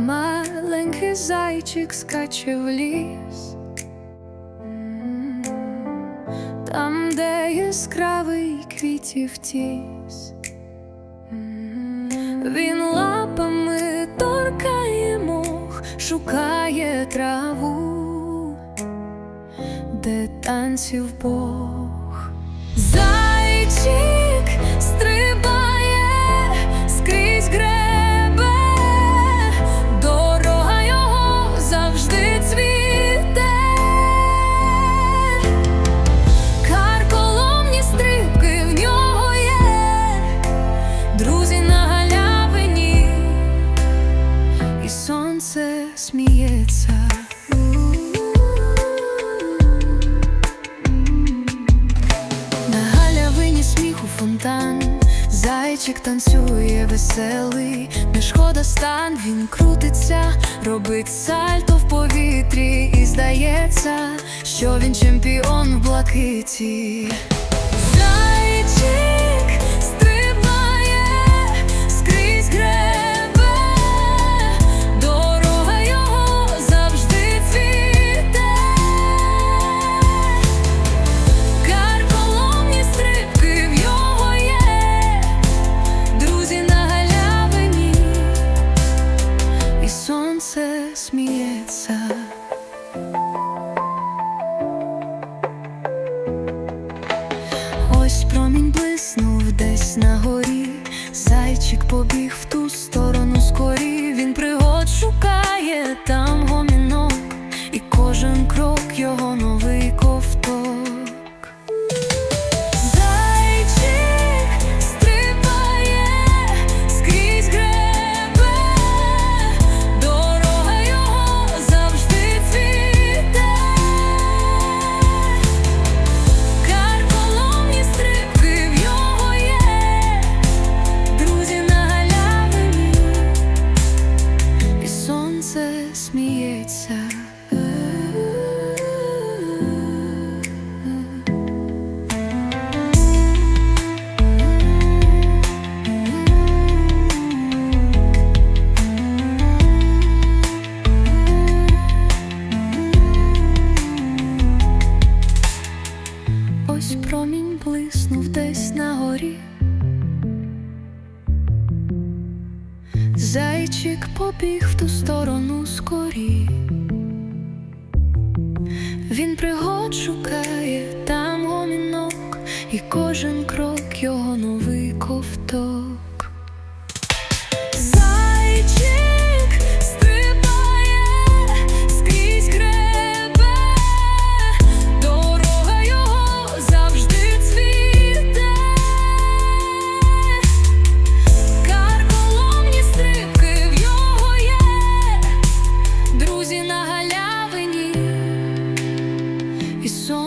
Маленький зайчик скаче в ліс, там, де яскравий квітів тіс. Він лапами торкає мох, шукає траву, де танців Бог. Зайчик сміється. На галявині сміху фонтан, зайчик танцює веселий, не шкода стан, він крутиться, робить сальто в повітрі, і здається, що він чемпіон в блакиті. Горі. Зайчик побіг в ту сторону скорі. Він пригод шукає там гомінок, і кожен крок його новий ковток. You so